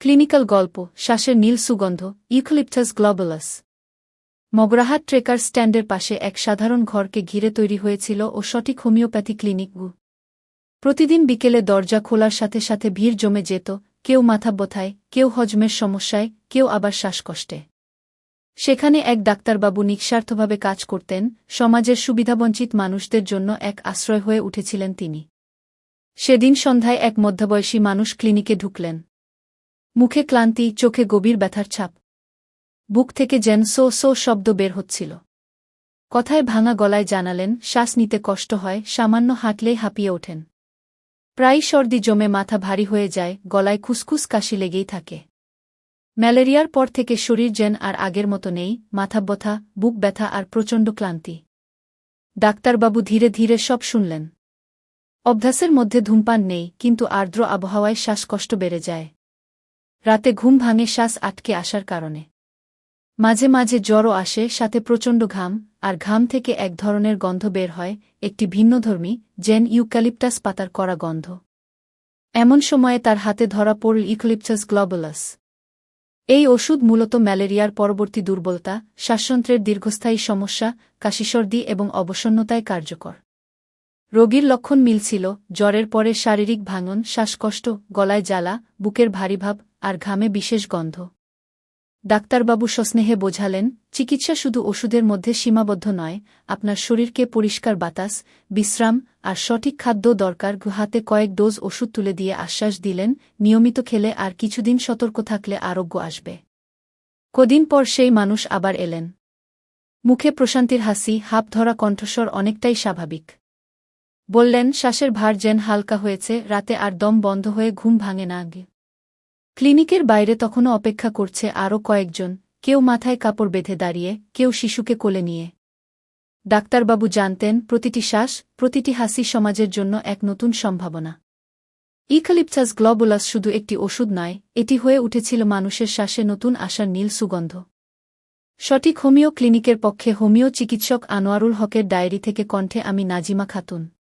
Clinical গল্প, শ্বাসের নীল সুগন্ধ ইউক্লিপটাস গ্লোবালাস। মগরাহাট ট্রেকার স্ট্যান্ডের পাশে এক সাধারণ ঘরকে ঘিরে তৈরি হয়েছিল ও সঠিক হোমিওপ্যাথি ক্লিনিক গু। প্রতিদিন বিকেলে দরজা খোলার সাথে সাথে ভিড় জমে যেত, কেউ মাথা ব্যথায় কেউ হজমের সমস্যায়, কেউ আবার শ্বাসকষ্টে। সেখানে এক ডাক্তারবাবু নিঃস্বার্থভাবে কাজ করতেন, সমাজের সুবিধাবঞ্চিত মানুষদের জন্য এক আশ্রয় হয়ে উঠেছিলেন তিনি। সেদিন সন্ধ্যায় এক মধ্যবয়সী মানুষ ক্লিনিকে ঢুকলেন। মুখে ক্লান্তি, চোখে গভীর ব্যথার ছাপ। বুক থেকে যেন সো সো শব্দ বের হচ্ছিল। কথায় ভাঙা গলায় জানালেন, শ্বাস নিতে কষ্ট হয়, সামান্য হাঁটলেই হাঁপিয়ে ওঠেন। প্রায় সর্দি জমে মাথা ভারী হয়ে যায়, গলায় খুসখুস কাশি লেগেই থাকে। ম্যালেরিয়ার পর থেকে শরীর যেন আর আগের মতো নেই, মাথা ব্যথা, বুক ব্যথা আর প্রচণ্ড ক্লান্তি। ডাক্তারবাবু ধীরে ধীরে সব শুনলেন। অভ্যাসের মধ্যে ধূমপান নেই, কিন্তু আর্দ্র আবহাওয়ায় শ্বাসকষ্ট বেড়ে যায়। রাতে ঘুম ভাঙে শ্বাস আটকে আসার কারণে। মাঝে মাঝে জ্বরও আসে, সাথে প্রচণ্ড ঘাম, আর ঘাম থেকে এক ধরনের গন্ধ বের হয়, একটি ভিন্নধর্মী, জেন ইউক্যালিপটাস পাতার করা গন্ধ। এমন সময়ে তার হাতে ধরা পড়ল ইউক্যালিপটাস গ্লোবালাস। এই ওষুধ মূলত ম্যালেরিয়ার পরবর্তী দুর্বলতা, শ্বাসযন্ত্রের দীর্ঘস্থায়ী সমস্যা, কাশিসর্দি এবং অবসন্নতায় কার্যকর। রোগীর লক্ষণ মিলছিল, জ্বরের পরে শারীরিক ভাঙন, শ্বাসকষ্ট, গলায় জ্বালা, বুকের ভারীভাব আর ঘামে বিশেষ গন্ধ। ডাক্তারবাবু সস্নেহে বোঝালেন, চিকিৎসা শুধু ওষুধের মধ্যে সীমাবদ্ধ নয়, আপনার শরীরকে পরিষ্কার বাতাস, বিশ্রাম আর সঠিক খাদ্য দরকার হাতে কয়েক ডোজ ওষুধ তুলে দিয়ে আশ্বাস দিলেন, নিয়মিত খেলে আর কিছুদিন সতর্ক থাকলে আরোগ্য আসবে। কদিন পর সেই মানুষ আবার এলেন। মুখে প্রশান্তির হাসি, হাপ ধরা কণ্ঠস্বর অনেকটাই স্বাভাবিক। বললেন, শ্বাসের ভার যেন হালকা হয়েছে, রাতে আর দম বন্ধ হয়ে ঘুম ভাঙে না আগে। ক্লিনিকের বাইরে তখনও অপেক্ষা করছে আরও কয়েকজন, কেউ মাথায় কাপড় বেঁধে দাঁড়িয়ে, কেউ শিশুকে কোলে নিয়ে। ডাক্তারবাবু জানতেন, প্রতিটি শ্বাস, প্রতিটি হাসি সমাজের জন্য এক নতুন সম্ভাবনা। ইকালিপচাস গ্লোবুলাস শুধু একটি ওষুধ নয়, এটি হয়ে উঠেছিল মানুষের শ্বাসে নতুন আশার নীল সুগন্ধ। সঠিক হোমিও ক্লিনিকের পক্ষে হোমিও চিকিৎসক আনোয়ারুল হকের ডায়েরি থেকে কণ্ঠে আমি নাজিমা খাতুন।